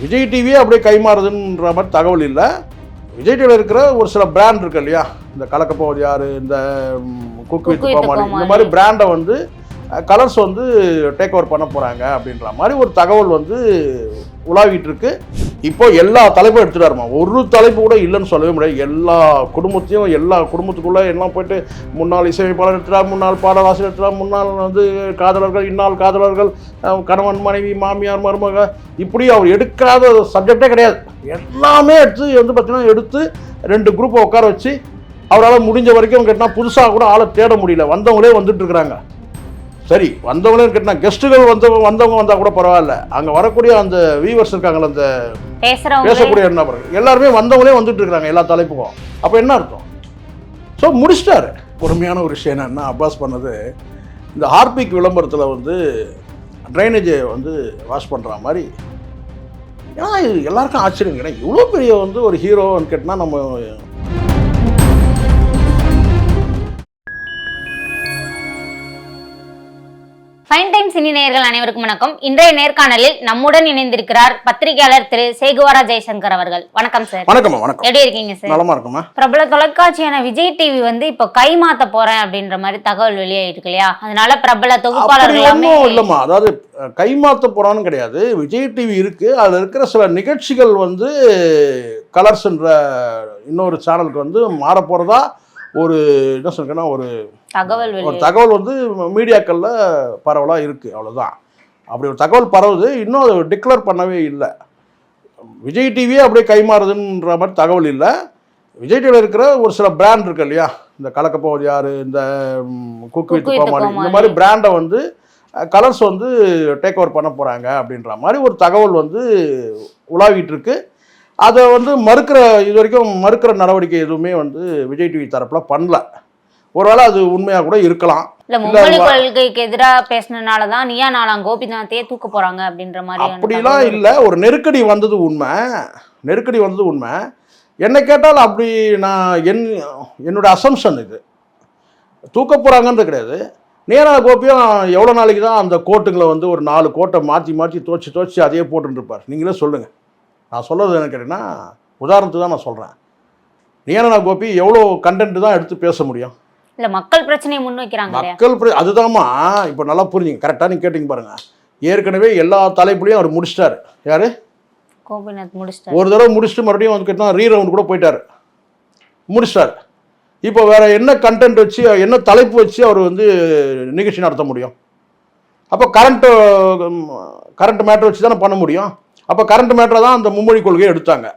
விஜய் டிவியே அப்படியே கைமாறுதுன்ற மாதிரி தகவல் இல்லை. விஜய் டிவியில் இருக்கிற ஒரு சில பிராண்ட் இருக்கு இல்லையா? இந்த கலக்கப்போவது யார்? இந்த குக் வித் கோமாளி. இந்த. மாதிரி பிராண்டை வந்து கலர்ஸ் வந்து டேக் ஓவர் பண்ண போகிறாங்க அப்படின்ற மாதிரி ஒரு தகவல் வந்து உலாவிட்டு இருக்கு இப்போ எல்லா தலைப்பும் எடுத்துட்டாருமா. ஒரு தலைப்பு கூட இல்லைன்னு சொல்லவே முடியாது. எல்லா குடும்பத்தையும் எல்லா குடும்பத்துக்குள்ளே எல்லாம் போயிட்டு முன்னாள் இசையமைப்பாளர் எடுத்துட்டா முன்னாள் பாடலாசிரியர் எடுத்துட்டா முன்னாள் வந்து காதலர்கள் இன்னால் காதலர்கள் கணவன் மனைவி மாமியார் மருமக. இப்படி அவர் எடுக்காத சப்ஜெக்டே கிடையாது. எல்லாமே எடுத்து வந்து பார்த்தீங்கன்னா எடுத்து ரெண்டு குரூப்பை உட்கார வச்சு அவரால் முடிஞ்ச வரைக்கும் கேட்டால் புதுசாக கூட ஆளை தேட முடியல. வந்தவங்களே வந்துட்டு இருக்கிறாங்க. சரி வந்தவங்களே கேட்டா கெஸ்ட்டுகள் வந்தவங்க வந்தவங்க வந்தால் கூட பரவாயில்ல. அங்கே வரக்கூடிய அந்த வீவர்ஸ் இருக்காங்களே அந்த பேசக்கூடிய நபர்கள் எல்லாருமே வந்தவங்களே வந்துட்டு இருக்காங்க எல்லா தலைப்புக்கும். அப்போ என்ன அர்த்தம்? ஸோ முடிச்சிட்டாரு. பொறுமையான ஒரு விஷயம் என்னன்னா அப்பாஸ் பண்ணது இந்த ஹார்பிக் விளம்பரத்தில் வந்து ட்ரைனேஜை வந்து வாஷ் பண்ணுற மாதிரி. ஏன்னா இது எல்லாருக்கும் ஆச்சரியம். ஏன்னா இவ்வளோ பெரிய வந்து ஒரு ஹீரோன்னு கேட்டால் நம்ம ஃபைன் டைம் சினி நேயர்கள் அனைவருக்கும் வணக்கம். இன்றைய நேர்காணலில் நம்முடன் இணைந்திருக்கிறார் பத்திரிகையாளர் திரு சேகுவாரா ஜெயசங்கர் அவர்கள். வணக்கம் சார் வணக்கம்மா வணக்கம். எப்படி இருக்கீங்க சார் நலமா இருக்குமா? பிரபல தொலைக்காட்சியான விஜய் டிவி வந்து இப்போ கை மாத்த போறேன் அப்படின்ற மாதிரி தகவல் வெளியாயிருக்கு இல்லையா? அதனால பிரபல அப்படி தொகுப்பாளர் எல்லாமே இல்லைம்மா. அதாவது அஹ், கைமாத்த போறான்னு கிடையாது. விஜய் டிவி இருக்கு. அதில் இருக்கிற சில நிகழ்ச்சிகள் வந்து கலர்ஸ்ன்ற இன்னொரு சேனலுக்கு வந்து மாற போறதா ஒரு என்ன சொல்றேன்னா ஒரு தகவல் ஒரு தகவல் வந்து மீடியாக்களில் பரவலாக இருக்குது அவ்வளோதான் அப்படி ஒரு தகவல் பரவுது இன்னும் அதை டிக்ளேர் பண்ணவே இல்லை. விஜய் டிவியே அப்படியே கைமாறுதுன்ற மாதிரி தகவல் இல்லை. விஜய் டிவியில் இருக்கிற ஒரு சில பிராண்ட் இருக்கு இல்லையா? இந்த கலக்கப்போவது யார்? இந்த குக் வித் கோமாளி. இந்த. மாதிரி பிராண்டை வந்து கலர்ஸ் வந்து டேக் ஓவர் பண்ண போகிறாங்க அப்படின்ற மாதிரி ஒரு தகவல் வந்து உலாவிட்டு அதை வந்து மறுக்கிற இது வரைக்கும் மறுக்கிற நடவடிக்கை எதுவுமே வந்து விஜய் டிவி தரப்பில் பண்ணல. ஒருவேளை அது உண்மையாக கூட இருக்கலாம். இல்ல மும்மொழி கொள்கைக்கு எதிராக பேசினனாலதான் நீயா நாளாம் கோபிநாத்தையே தூக்க போறாங்க அப்படின்ற மாதிரி அப்படிலாம் இல்லை. ஒரு நெருக்கடி வந்தது உண்மை. நெருக்கடி வந்தது உண்மை. என்னை கேட்டால் அப்படி நான் என் என்னோட அசம்ஷன் இது. தூக்க போகிறாங்கன்றது கிடையாது. நேரா கோபியும் எவ்வளோ நாளைக்கு தான் அந்த கோட்டுங்களை வந்து ஒரு நாலு கோட்டை மாற்றி மாற்றி துவச்சி துவச்சி அதையே போட்டுட்டு இருப்பார் நீங்களே சொல்லுங்கள் நான் சொல்கிறது என்ன கேட்டீங்கன்னா உதாரணத்துக்கு தான் நான் சொல்கிறேன் நீனா கோபி எவ்வளோ கண்டென்ட் தான் எடுத்து பேச முடியும்? இல்ல மக்கள் பிரச்சனையை முன் வைக்கிறாங்க இல்லையா? மக்கள் பிர- அதுதாம்மா இப்போ நல்லா புரிஞ்சுங்க கரெக்டாக நீங்கள் கேட்டிங்க பாருங்க. ஏற்கனவே எல்லா தலைப்புலையும் அவர் முடிச்சிட்டாரு. யாரு? கோபிநாத் முடிச்சிட்டாரு. ஒரு தடவை முடிச்சுட்டு மறுபடியும் வந்து கேட்டால் ரீ ரவுண்ட் கூட போயிட்டாரு. முடிச்சிட்டாரு. இப்போ வேற என்ன கண்டென்ட் வச்சு என்ன தலைப்பு வச்சு அவர் வந்து நிகழ்ச்சி நடத்த முடியும்? அப்போ கரண்ட் கரண்ட் மேட்டர் வச்சு தானே பண்ண முடியும்? அப்போ கரண்ட் மேட்டரை தான் அந்த மும்மொழி கொள்கையை எடுத்தாங்க.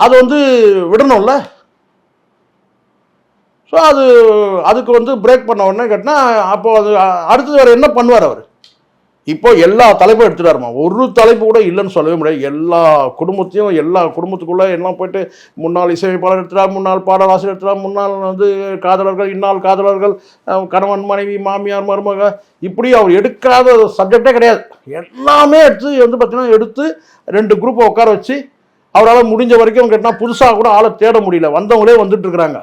அது வந்து விடணும்ல? ஸோ அது அதுக்கு வந்து பிரேக் பண்ண உடனே கேட்டால் அப்போ அது அடுத்தது வேறு என்ன பண்ணுவார் அவர்? இப்போ எல்லா தலைப்பும் எடுத்துட்டாருமா. ஒரு தலைப்பு கூட இல்லைன்னு சொல்லவே முடியாது. எல்லா குடும்பத்தையும் எல்லா குடும்பத்துக்குள்ளே எல்லாம் போயிட்டு முன்னாள் இசையமைப்பாளர் எடுத்துட்டா முன்னாள் பாடலாசிரியர் எடுத்துட்டா முன்னாள் வந்து காதலர்கள் இன்னால் காதலர்கள் கணவன் மனைவி மாமியார் மருமக இப்படி அவர் எடுக்காத சப்ஜெக்டே கிடையாது. எல்லாமே எடுத்து வந்து பார்த்தீங்கன்னா எடுத்து ரெண்டு குரூப்பை உட்கார வச்சு அவரால் முடிஞ்ச வரைக்கும் கேட்டால் புதுசாக கூட ஆளை தேட முடியல. வந்தவங்களே வந்துட்டு இருக்கிறாங்க.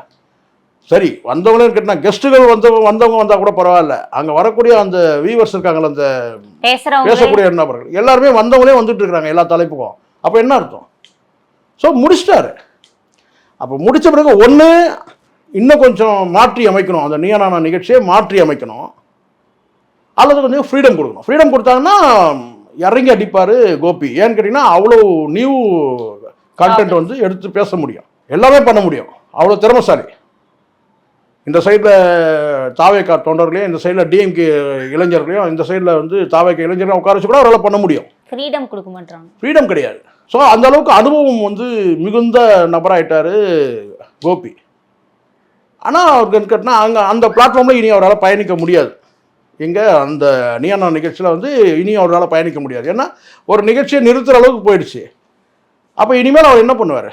சரி வந்தவங்களே கேட்டால் கெஸ்ட்டுகள் வந்தவங்க வந்தவங்க வந்தால் கூட பரவாயில்ல. அங்கே வரக்கூடிய அந்த வீவர்ஸ் இருக்காங்களே அந்த பேசக்கூடிய நபர்கள் எல்லாருமே வந்தவங்களே வந்துட்டு இருக்காங்க எல்லா தலைப்புக்கும். அப்போ என்ன அர்த்தம்? ஸோ முடிச்சிட்டாரு. அப்போ முடிச்ச பிறகு ஒன்று இன்னும் கொஞ்சம் மாற்றி அமைக்கணும். அந்த நீயானான நிகழ்ச்சியை மாற்றி அமைக்கணும். அல்லது கொஞ்சம் ஃப்ரீடம் கொடுக்கணும். ஃப்ரீடம் கொடுத்தாங்கன்னா இறங்கி அடிப்பார் கோபி. ஏன்னு கேட்டிங்கன்னா அவ்வளோ நியூ கண்டென்ட் வந்து எடுத்து பேச முடியும். எல்லாமே பண்ண முடியும். அவ்வளோ திறமைசாலி. இந்த சைடில் தாவேக்கா தொண்டர்களையும் இந்த சைடில் டிஎம்கே இளைஞர்களையும் இந்த சைடில் வந்து தாவேக்கா இளைஞர்களையும் உட்கார வச்சு கூட அவரால் பண்ண முடியும். ஃப்ரீடம் கொடுக்க மாட்டாங்க ஃப்ரீடம் கிடையாது. ஸோ அந்த அளவுக்கு அனுபவம் வந்து மிகுந்த நபராயிட்டாரு கோபி. ஆனால் அவருக்கு கேட்டினா அங்கே அந்த பிளாட்ஃபார்மில் இனி அவரால் பயணிக்க முடியாது. எங்கே? அந்த நியானா நிகழ்ச்சியில் வந்து இனி அவரால் பயணிக்க முடியாது. ஏன்னா ஒரு நிகழ்ச்சியை நிறுத்துற அளவுக்கு போயிடுச்சு. அப்போ இனிமேல் அவர் என்ன பண்ணுவார்?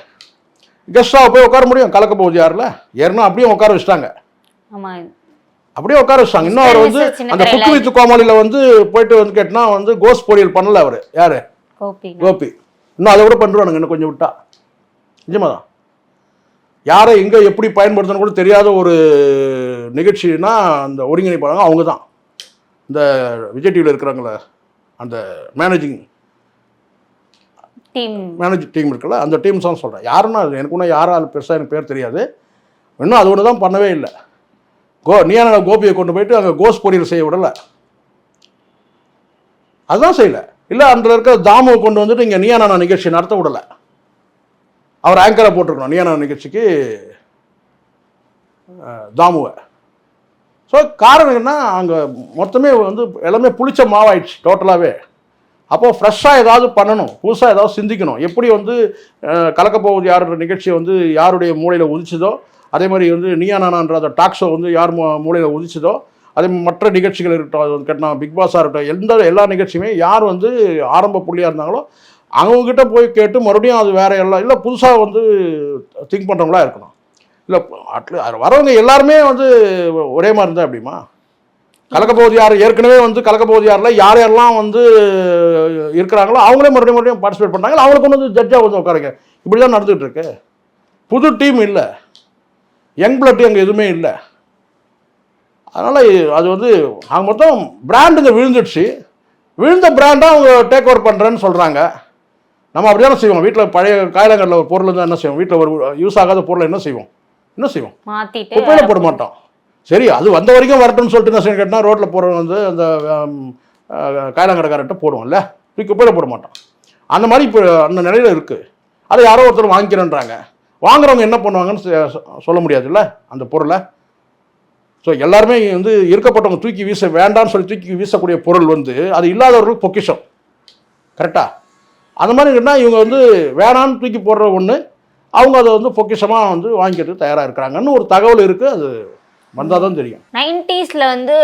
கெஸ்டாக போய் உட்கார முடியும் கலக்க போகுது யாரில்? ஏற்கனவே அப்படியே உட்கார வச்சிட்டாங்க. அப்படியே உட்கார வச்சிட்டாங்க. இன்னும் அவர் வந்து அந்த குக்கு வித்து கோமாளியில் வந்து போயிட்டு வந்து கேட்டினா வந்து கோஸ் பொரியல் பண்ணல அவர். யார்? கோபி. இன்னும் அதை கூட பண்ணுறானுங்க இன்னும் கொஞ்சம் விட்டா. நிஜமாதான் யாரை எங்கே எப்படி பயன்படுத்தணும் கூட தெரியாத ஒரு நிகழ்ச்சினா அந்த ஒருங்கிணைப்பாளங்க அவங்க தான் இந்த விஜய் டிவியில் இருக்கிறாங்களே அந்த மேனேஜிங் டீம் மேனேஜ் டீம் இருக்குல்ல அந்த டீம்ஸ் தான் சொல்கிறேன் யாருன்னா எனக்கு ஒன்றும் யாரா பெருசாக எனக்கு பேர் தெரியாது. இன்னும் அது ஒன்று தான் பண்ணவே இல்லை. கோ நீயான கோபியை கொண்டு போயிட்டு அங்கே கோஸ் பொரியல் செய்ய விடலை. அதுதான் செய்யலை. இல்லை அதில் இருக்கிற தாமுவை கொண்டு வந்துட்டு இங்கே நீயானா நிகழ்ச்சி நடத்த விடலை. அவர் ஆங்கரை போட்டிருக்கணும் நீயானா நிகழ்ச்சிக்கு தாமுவை. ஸோ காரணம் என்ன? அங்கே மொத்தமே வந்து எல்லாமே புளிச்ச மாவாயிடுச்சு டோட்டலாகவே அப்போ ஃப்ரெஷ்ஷாக ஏதாவது பண்ணணும் புதுசாக ஏதாவது சிந்திக்கணும். எப்படி வந்து கலக்கப்போவது யாரோட நிகழ்ச்சியை வந்து யாருடைய மூளையில் உதிச்சதோ அதே மாதிரி வந்து நீயா அந்த டாக் ஷோ வந்து யார் மூலையில் உதிச்சதோ அதே மாதிரி மற்ற நிகழ்ச்சிகள் இருக்கட்டும் அது கட்டினா பிக் பாஸாக இருக்கட்டும் எந்த எல்லா நிகழ்ச்சியுமே யார் வந்து ஆரம்ப புள்ளியாக இருந்தாங்களோ அவங்கக்கிட்ட போய் கேட்டு மறுபடியும் அது வேறு எல்லாம் இல்லை புதுசாக வந்து திங்க் பண்ணுறவங்களா இருக்கணும். இல்லை அட்லி வரவங்க எல்லாருமே வந்து ஒரே மாதிரி இருந்தால் எப்படிமா கலக்கப்போவது யார் ஏற்கனவே வந்து கலக்கப்போவது யாரில் யார் யாரெல்லாம் வந்து இருக்கிறாங்களோ அவங்களே மறுபடியும் மறுபடியும் பார்ட்டிசிபேட் பண்ணுறாங்க அவங்களுக்கு வந்து ஜட்ஜாக வந்து உட்காருங்க. இப்படி தான் நடந்துகிட்டு இருக்கு. புது டீம் இல்லை. யங் பிளட் அங்கே எதுவுமே இல்லை. அதனால் அது வந்து அவங்க மொத்தம் பிராண்டுங்க விழுந்துடுச்சு. விழுந்த பிராண்டாக அவங்க டேக் ஓவர் பண்ணுறேன்னு சொல்கிறாங்க நம்ம அப்படி தானே செய்வோம். வீட்டில் பழைய காயலங்கரில் ஒரு பொருள் இருந்தால் என்ன செய்வோம்? வீட்டில் ஒரு யூஸ் ஆகாத பொருளை என்ன செய்வோம்? என்ன செய்வோம்? குப்பையில் போட மாட்டோம். சரி அது வந்த வரைக்கும் வரட்டும்னு சொல்லிட்டு என்ன செய்யணும் கேட்டால் ரோட்டில் போகிறவங்க வந்து அந்த காயலாங்கடைக்காரர்கிட்ட போடுவோம்ல தூக்கி குப்பையில் போட மாட்டோம். அந்த மாதிரி இப்போ அந்த நிலையில் இருக்குது அதை யாரோ ஒருத்தர் வாங்கிக்கிறேன்றாங்க. வாங்குறவங்க என்ன பண்ணுவாங்கன்னு சொல்ல முடியாதுல்ல? அந்த பொருளை? ஸோ எல்லாருமே வந்து இருக்கப்பட்டவங்க தூக்கி வீச வேண்டாம்னு சொல்லி தூக்கி வீசக்கூடிய பொருள் வந்து அது இல்லாதவர்களுக்கு பொக்கிஷம். கரெக்டாக அந்த மாதிரி இருந்தால் இவங்க வந்து வேணான்னு தூக்கி போடுற ஒன்று அவங்க அதை வந்து பொக்கிஷமாக வந்து வாங்கிக்கிறதுக்கு தயாராக இருக்கிறாங்கன்னு ஒரு தகவல் இருக்குது அது வந்தால் தான் தெரியும். நைன்டிஸ்ல வந்து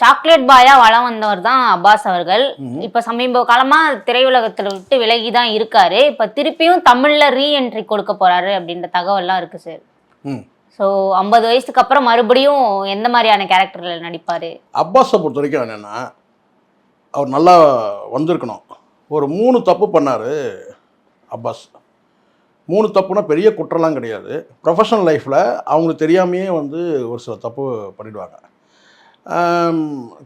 சாக்லேட் பாயா வளம் வந்தவர் தான் அப்பாஸ் அவர்கள். இப்ப சமீப காலமா திரையுலகத்துல விட்டு விலகி தான் இருக்காரு. இப்ப திருப்பியும் தமிழ்ல ரீஎன்ட்ரி கொடுக்க போறாரு அப்படின்ற தகவல்லாம் இருக்கு சார் ஸோ ஐம்பது வயசுக்கு அப்புறம் மறுபடியும் எந்த மாதிரியான கேரக்டர்ல நடிப்பாரு? அப்பாஸை பொறுத்த வரைக்கும் என்னென்னா அவர் நல்லா வந்திருக்கணும். ஒரு மூணு தப்பு பண்ணார் அப்பாஸ். மூணு தப்புனா பெரிய குற்றம்லாம் கிடையாது. ப்ரொஃபஷனல் லைஃப்பில் அவங்களுக்கு தெரியாமையே வந்து ஒரு சில தப்பு பண்ணிடுவாங்க.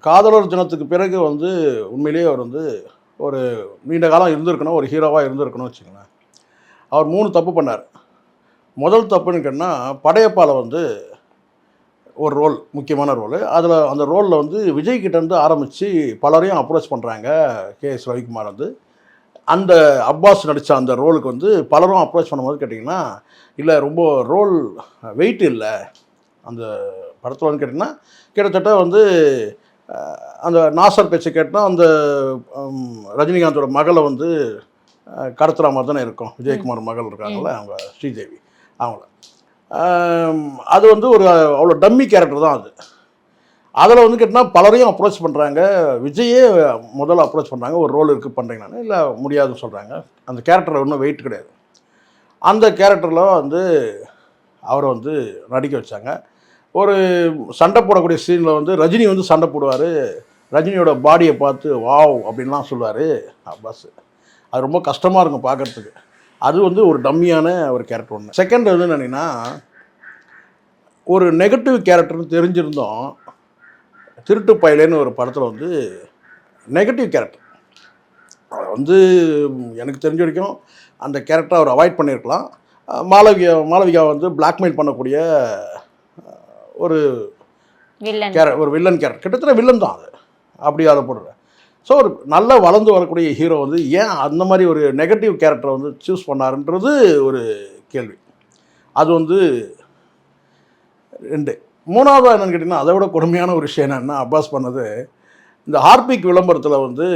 காதலர் தினத்துக்கு பிறகு வந்து உண்மையிலேயே அவர் வந்து ஒரு நீண்ட காலம் இருந்திருக்கணும் ஒரு ஹீரோவாக இருந்திருக்கணும்னு வச்சுக்கோங்களேன். அவர் மூணு தப்பு பண்ணார். முதல் தப்புன்னு கேட்டால் படையப்பால் வந்து ஒரு ரோல் முக்கியமான ரோல் அதில் அந்த ரோலில் வந்து விஜய்கிட்டேருந்து இருந்து ஆரம்பித்து பலரையும் அப்ரோச் பண்ணுறாங்க கே எஸ் ரவிக்குமார் வந்து. அந்த அப்பாஸ் நடித்த அந்த ரோலுக்கு வந்து பலரும் அப்ரோச் பண்ணும்போது கேட்டிங்கன்னா இல்லை ரொம்ப ரோல் வெயிட் இல்லை. அந்த படத்தில் வந்து கேட்டிங்கன்னா கிட்டத்தட்ட வந்து அந்த நாசர் பேச்சு கேட்டால் அந்த ரஜினிகாந்தோட மகளை வந்து கடத்துகிற மாதிரி தானே இருக்கும். விஜயகுமார் மகள் இருக்காங்கள அவங்க ஸ்ரீதேவி அவங்கள. அது வந்து ஒரு அவ்வளோ டம்மி கேரக்டர் தான் அது. அதில் வந்து கேட்டால் பலரையும் அப்ரோச் பண்ணுறாங்க விஜயே முதல்ல அப்ரோச் பண்ணுறாங்க ஒரு ரோல் இருக்குது பண்ணுறீங்கன்னு இல்லை முடியாதுன்னு சொல்கிறாங்க அந்த கேரக்டர் ஒன்றும் வெயிட் கிடையாது. அந்த கேரக்டரில் வந்து அவரை வந்து நடிக்க வச்சாங்க. ஒரு சண்டை போடக்கூடிய சீனில் வந்து ரஜினி வந்து சண்டை போடுவார். ரஜினியோட பாடியை பார்த்து வாவ் அப்படின்லாம் சொல்லுவார். பஸ் அது ரொம்ப கஷ்டமாக இருக்கும் பார்க்குறதுக்கு. அது வந்து ஒரு டம்மியான ஒரு கேரக்டர் ஒன்று செகண்ட் வந்து என்னன்னா ஒரு நெகட்டிவ் கேரக்டர்னு தெரிஞ்சிருந்தோம். திருட்டு பயலேன்னு ஒரு படத்தில் வந்து நெகட்டிவ் கேரக்டர் வந்து எனக்கு தெரிஞ்ச வரைக்கும் அந்த கேரக்டரை அவர் அவாய்ட் பண்ணியிருக்கலாம். மாளவிகா மாளவிகா வந்து பிளாக்மெயில் பண்ணக்கூடிய ஒரு கேர ஒரு வில்லன் கேரக்டர் கிட்டத்தட்ட வில்லன் தான் அது. அப்படி அதை போடுறேன் ஸோ ஒரு நல்ல வளர்ந்து வரக்கூடிய ஹீரோ வந்து ஏன் அந்த மாதிரி ஒரு நெகட்டிவ் கேரக்டரை வந்து சூஸ் பண்ணாருன்றது ஒரு கேள்வி. அது வந்து ரெண்டு. மூணாவது என்னன்னு கேட்டிங்கன்னா அதை விட கொடுமையான ஒரு விஷயம் என்னன்னா அப்பாஸ் பண்ணது இந்த ஹார்பிக் விளம்பரத்தில் வந்து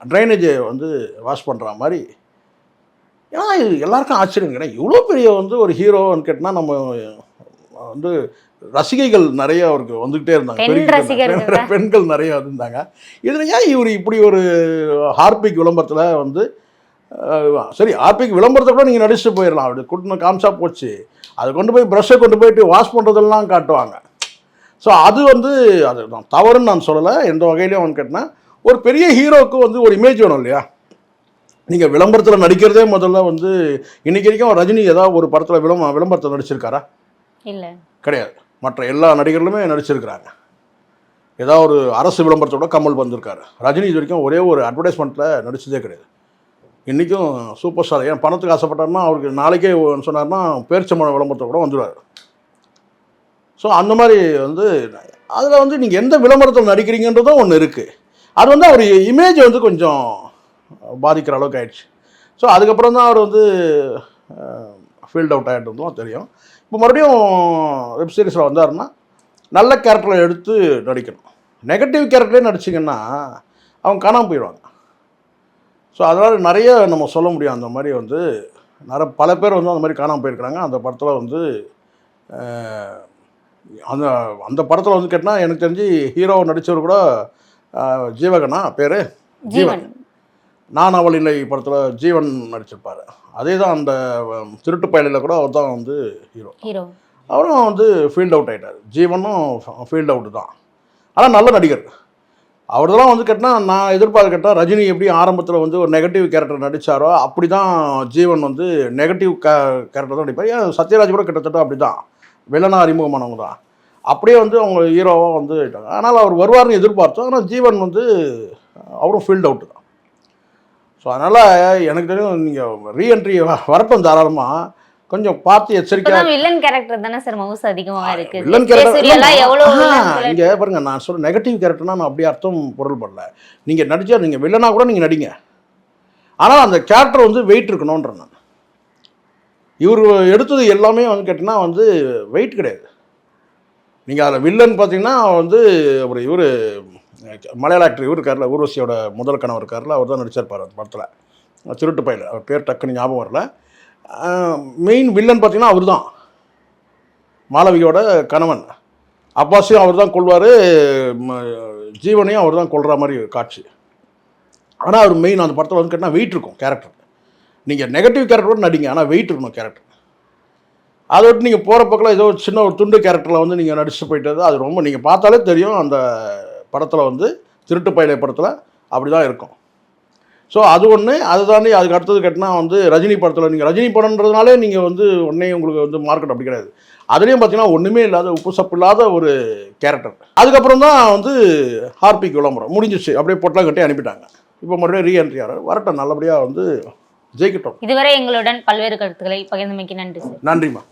ட்ரைனேஜை வந்து வாஷ் பண்ணுற மாதிரி. ஏன்னா இது எல்லாருக்கும் ஆச்சரியம் கிடையாது இவ்வளோ பெரிய வந்து ஒரு ஹீரோன்னு கேட்டால் நம்ம வந்து ரசிகைகள் நிறைய அவருக்கு வந்துக்கிட்டே இருந்தாங்க. பெண்கள் நிறைய இருந்தாங்க இதில் ஏன் இவர் இப்படி ஒரு ஹார்பிக் விளம்பரத்தில் வந்து சரி ஹார்பிக் விளம்பரத்தை கூட நீங்கள் நடிச்சுட்டு போயிடலாம் அப்படி கூட்டின காமிச்சா போச்சு. அதை கொண்டு போய் ப்ரஷ்ஷை கொண்டு போயிட்டு வாஷ் பண்ணுறதெல்லாம் காட்டுவாங்க. ஸோ அது வந்து அது நான் தவறுன்னு நான் சொல்லலை. எந்த வகையிலையும் அவன் கேட்டேன்னா ஒரு பெரிய ஹீரோவுக்கு வந்து ஒரு இமேஜ் வேணும் இல்லையா? நீங்கள் விளம்பரத்தில் நடிக்கிறதே முதல்ல வந்து இன்னைக்கு வரைக்கும் ரஜினி ஏதாவது ஒரு படத்தில் விளம்ப விளம்பரத்தில் நடிச்சிருக்காரா? இல்ல. கிடையாது. மற்ற எல்லா நடிகர்களுமே நடிச்சிருக்கிறாங்க. ஏதாவது ஒரு அரசு விளம்பரத்தோட கமல் வந்திருக்காரு. ரஜினி இது வரைக்கும் ஒரே ஒரு அட்வர்டைஸ்மெண்ட்டில் நடிச்சதே கிடையாது. இன்றைக்கும் சூப்பர் ஸ்டார். ஏன் பணத்துக்கு ஆசைப்பட்டாருன்னா அவருக்கு நாளைக்கே சொன்னார்னா பேரிச்சம்பழம் விளம்பரத்தை கூட வந்துடுவார் ஸோ அந்த மாதிரி வந்து அதில் வந்து நீங்கள் எந்த விளம்பரத்தில் நடிக்கிறீங்கன்றதும் ஒன்று இருக்குது அது வந்து அவர் இமேஜ் வந்து கொஞ்சம் பாதிக்கிற அளவுக்கு ஆயிடுச்சு. ஸோ அதுக்கப்புறம் தான் அவர் வந்து ஃபீல்ட் அவுட் ஆகிட்டு தெரியும். இப்போ மறுபடியும் வெப் சீரிஸில் வந்தாருன்னா நல்ல கேரக்டரை எடுத்து நடிக்கணும். நெகட்டிவ் கேரக்டரே நடிச்சிங்கன்னா அவங்க காணாமல் போயிடுவாங்க. ஸோ அதனால் நிறைய நம்ம சொல்ல முடியும். அந்த மாதிரி வந்து நிறைய பல பேர் வந்து அந்த மாதிரி காணாமல் போயிருக்கிறாங்க. அந்த படத்தில் வந்து அந்த அந்த படத்தில் வந்து கேட்டால் எனக்கு தெரிஞ்சு ஹீரோ நடித்தவர் கூட ஜீவகனா பேர்? ஜீவன். நான் அவள் இல்லை படத்தில் ஜீவன் நடிச்சிருப்பார். அதே தான் அந்த திருட்டு பயலில் கூட அவர் தான் வந்து ஹீரோ. ஹீரோ. அவரும் வந்து ஃபீல்ட் அவுட் ஆகிட்டார் ஜீவனும் ஃபீல்ட் அவுட் தான் ஆனால் நல்ல நடிகர். அவர்தெல்லாம் வந்து கேட்டால் நான் எதிர்பார்த்து கேட்டால் ரஜினி எப்படி ஆரம்பத்தில் வந்து ஒரு நெகட்டிவ் கேரக்டர் நடித்தாரோ அப்படி தான் ஜீவன் வந்து நெகட்டிவ் கே கேரக்டர் தான் நடிப்பார். ஏன் சத்யராஜ் கூட கிட்டத்தட்ட அப்படி தான் வில்லனா அறிமுகமானவங்க தான் அப்படியே வந்து அவங்க ஹீரோவாக வந்து ஆயிட்டாங்க. ஆனால் அவர் வருவார்னு எதிர்பார்த்தோம். ஆனால் ஜீவன் வந்து அவரும் ஃபீல்ட் அவுட்டு தான். ஸோ அதனால் எனக்கு தெரியும் நீங்கள் ரீஎன்ட்ரி வரட்டும் தாராளமாக கொஞ்சம் பார்த்து எச்சரிக்கையாக இப்பதான் வில்லன் கேரக்டர் தானே சார் மவுஸ் அதிகமா இருக்கு. வில்லன் கேரக்டர் இங்க பாருங்க நான் சொல்ற நெகட்டிவ் கேரக்டர்னா நான் அப்படி அர்த்தம் பொருள் பண்ணல நீங்க நடிச்சா நீங்க வில்லனா கூட நீங்க நடிங்க. ஆனா அந்த கேரக்டர் வந்து வெயிட் இருக்கணும்ன்ற நான். இவர் எடுத்தது எல்லாமே வந்து கேட்டிங்கன்னா வந்து வெயிட் கிடையாது. நீங்கள் அதில் வில்லன் பார்த்தீங்கன்னா வந்து ஒரு இவர் மலையாள ஆக்டர் இவர் இருக்கார்ல ஊர்வசியோட முதல் கணவர் இருக்கார்ல அவர் தான் நடிச்சிருப்பார் அந்த படத்தில். திருட்டு பயில அவர் பேர் டக்குன்னு ஞாபகம் வரல. மெயின் வில்லன் பார்த்தீங்கன்னா அவர் தான் மாளவியோட கணவன். அப்பாஸையும் அவர் தான் கொள்வார் ஜீவனையும் அவர் தான் கொள்கிற மாதிரி காட்சி. ஆனால் அவர் மெயின் அந்த படத்தில் வந்து கேட்டால் வெயிட் இருக்கும் கேரக்டர் நீங்கள் நெகட்டிவ் கேரக்டரோட நடிங்க ஆனால் வெயிட் இருக்கணும் கேரக்டர் அதை விட்டு நீங்கள் போகிற பக்கம் ஏதோ ஒரு சின்ன ஒரு துண்டு கேரக்டரில் வந்து நீங்கள் நடிச்சு போயிட்டது அது ரொம்ப நீங்கள் பார்த்தாலே தெரியும் அந்த படத்தில் வந்து திருட்டு பயிலை படத்தில் அப்படி தான் இருக்கும். ஸோ அது ஒன்று அது தாண்டி அதுக்கு அடுத்தது கேட்டினா வந்து ரஜினி படத்தில் நீங்கள் ரஜினி படம்ன்றதுனாலே நீங்கள் வந்து உடனே உங்களுக்கு வந்து மார்க்கெட் அப்படி கிடையாது. அதுலேயும் பார்த்தீங்கன்னா ஒன்றுமே இல்லாத உப்பு சப்பு இல்லாத ஒரு கேரக்டர் அதுக்கப்புறம் தான் வந்து ஹார்பிக் விளம்பரம் முடிஞ்சிச்சு. அப்படியே பொட்டலாம் கட்டி அனுப்பிட்டாங்க. இப்போ மறுபடியும் ரீஎன்ட்ரி ஆகிறார் வரட்டும் நல்லபடியாக வந்து ஜெயிக்கட்டும். இதுவரை எங்களுடன் பல்வேறு கருத்துக்களை பகிர்ந்தமைக்கு நன்றி சார். நன்றிம்மா.